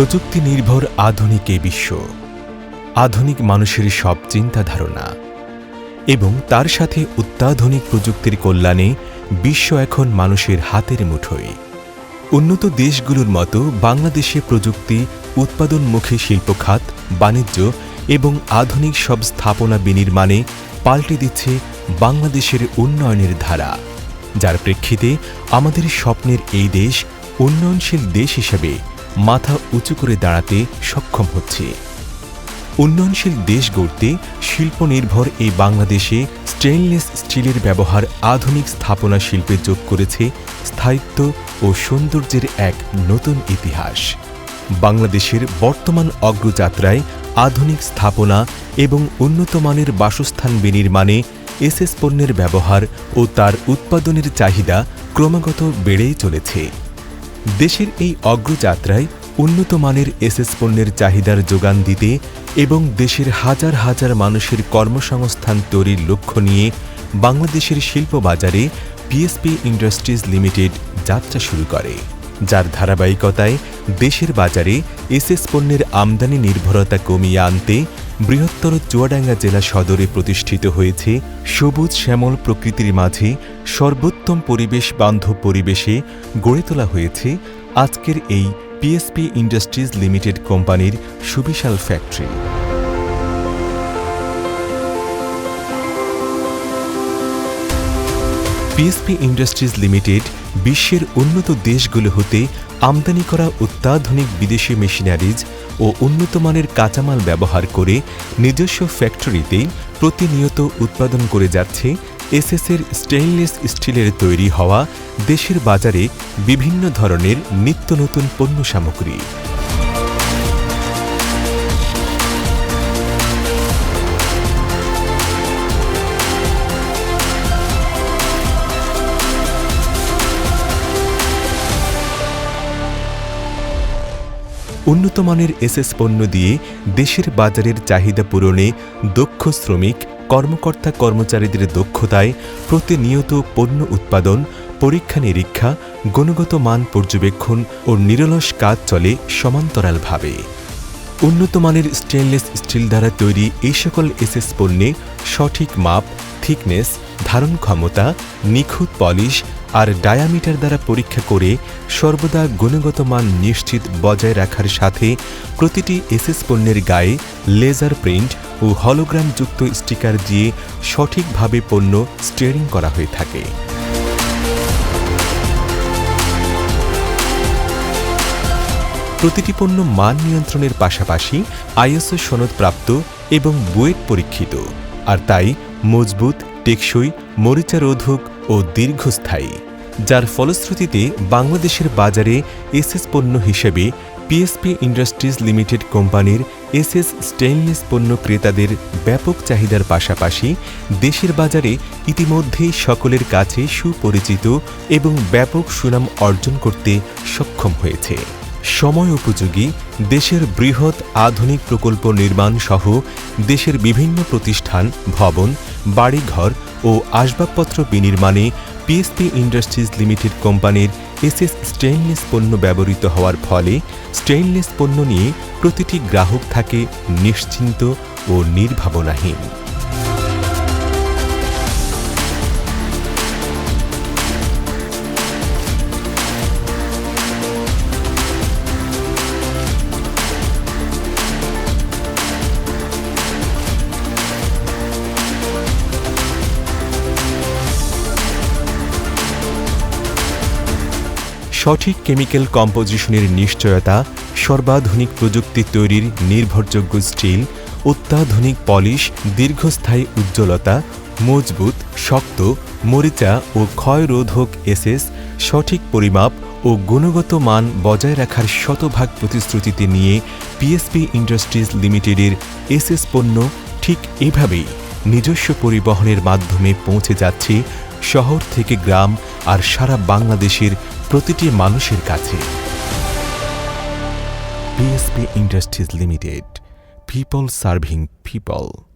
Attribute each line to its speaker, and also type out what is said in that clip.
Speaker 1: প্রযুক্তি নির্ভর আধুনিক এ বিশ্ব। আধুনিক মানুষের সব চিন্তা ধারণা এবং তার সাথে অত্যাধুনিক প্রযুক্তির কল্যাণে বিশ্ব এখন মানুষের হাতের মুঠোয়। উন্নত দেশগুলোর মতো বাংলাদেশে প্রযুক্তি, উৎপাদনমুখী শিল্প খাত, বাণিজ্য এবং আধুনিক সব স্থাপনা বিনির্মাণে পাল্টে দিচ্ছে বাংলাদেশের উন্নয়নের ধারা, যার প্রেক্ষিতে আমাদের স্বপ্নের এই দেশ উন্নয়নশীল দেশ হিসেবে মাথা উঁচু করে দাঁড়াতে সক্ষম হচ্ছে। উন্নয়নশীল দেশ গড়তে শিল্প নির্ভর এই বাংলাদেশে স্টেইনলেস স্টিলের ব্যবহার আধুনিক স্থাপনা শিল্পে যোগ করেছে স্থায়িত্ব ও সৌন্দর্যের এক নতুন ইতিহাস। বাংলাদেশের বর্তমান অগ্রযাত্রায় আধুনিক স্থাপনা এবং উন্নতমানের বাসস্থান বিনির্মাণে এসএস পণ্যের ব্যবহার ও তার উৎপাদনের চাহিদা ক্রমাগত বেড়েই চলেছে। দেশের এই অগ্রযাত্রায় উন্নত মানের এসএস পণ্যের চাহিদার যোগান দিতে এবং দেশের হাজার হাজার মানুষের কর্মসংস্থান তৈরির লক্ষ্য নিয়ে বাংলাদেশের শিল্প বাজারে পিএসপি ইন্ডাস্ট্রিজ লিমিটেড যাত্রা শুরু করে, যার ধারাবাহিকতায় দেশের বাজারে এসএস পণ্যের আমদানি নির্ভরতা কমিয়ে আনতে বৃহত্তর চুয়াডাঙ্গা জেলা সদরে প্রতিষ্ঠিত হয়েছে সবুজ শ্যামল প্রকৃতির মাঝে সর্বোত্তম পরিবেশ বান্ধব পরিবেশে গড়ে তোলা হয়েছে আজকের এই পিএসপি ইন্ডাস্ট্রিজ লিমিটেড কোম্পানির সুবিশাল ফ্যাক্টরি পিএসপি ইন্ডাস্ট্রিজ লিমিটেড বিশ্বের উন্নত দেশগুলো হতে আমদানি করা অত্যাধুনিক বিদেশি মেশিনারিজ ও উন্নত মানের কাঁচামাল ব্যবহার করে নিজস্ব ফ্যাক্টরিতে প্রতিনিয়ত উৎপাদন করে যাচ্ছে এসএসের স্টেইনলেস স্টিলের তৈরি হওয়া দেশের বাজারে বিভিন্ন ধরনের নিত্য নতুন পণ্য সামগ্রী। উন্নত মানের এসএস পণ্য দিয়ে দেশের বাজারের চাহিদা পূরণে দক্ষ শ্রমিক, কর্মকর্তা কর্মচারীদের দক্ষতায় প্রতিনিয়ত পণ্য উৎপাদন, পরীক্ষা নিরীক্ষা, গুণগত মান পর্যবেক্ষণ ও নিরলস কাজ চলে সমান্তরালভাবে। উন্নত মানের স্টেনলেস স্টিল দ্বারা তৈরি এই সকল এসএস পণ্যে সঠিক মাপ, থিকনেস ধারণ ক্ষমতা, নিখুঁত পলিশ আর ডায়ামিটার দ্বারা পরীক্ষা করে সর্বদা গুণগত মান নিশ্চিত বজায় রাখার সাথে প্রতিটি এসএস পণ্যের গায়ে লেজার প্রিন্ট ও হলোগ্রামযুক্ত স্টিকার দিয়ে সঠিকভাবে পণ্য স্টিয়ারিং করা হয়ে থাকে। প্রতিটি পণ্য মান নিয়ন্ত্রণের পাশাপাশি আইএসও সনদপ্রাপ্ত এবং বুয়েট পরীক্ষিত, আর তাই মজবুত টেকসই, মরিচারোধক ও দীর্ঘস্থায়ী, যার ফলশ্রুতিতে বাংলাদেশের বাজারে এসএস পণ্য হিসেবে পিএসপি ইন্ডাস্ট্রিজ লিমিটেড কোম্পানির এসএস স্টেইনলেস পণ্য ক্রেতাদের ব্যাপক চাহিদার পাশাপাশি দেশের বাজারে ইতিমধ্যেই সকলের কাছে সুপরিচিত এবং ব্যাপক সুনাম অর্জন করতে সক্ষম হয়েছে। সময় উপযোগী, দেশের বৃহৎ আধুনিক প্রকল্প নির্মাণ সহ দেশের বিভিন্ন প্রতিষ্ঠান, ভবন, বাড়িঘর ও আসবাবপত্র বিনির্মাণে পিএসপি ইন্ডাস্ট্রিজ লিমিটেড কোম্পানির এসএস স্টেইনলেস পণ্য ব্যবহৃত হওয়ার ফলে স্টেইনলেস পণ্য নিয়ে প্রতিটি গ্রাহক থাকে নিশ্চিন্ত ও নির্ভাবনাহীন। সঠিক কেমিক্যাল কম্পোজিশনের নিশ্চয়তা, সর্বাধুনিক প্রযুক্তি তৈরির নির্ভরযোগ্য স্টিল, অত্যাধুনিক পলিশ, দীর্ঘস্থায়ী উজ্জ্বলতা, মজবুত, শক্ত, মরিচা ও ক্ষয়রোধক এসএস, সঠিক পরিমাপ ও গুণগত মান বজায় রাখার শতভাগ প্রতিশ্রুতিতে নিয়ে পিএসপি ইন্ডাস্ট্রিজ লিমিটেডের এসএস পণ্য ঠিক এভাবেই নিজস্ব পরিবহনের মাধ্যমে পৌঁছে যাচ্ছে শহর থেকে গ্রাম আর সারা বাংলাদেশের প্রতিটি মানুষের কাছে। PSP industries limited people serving people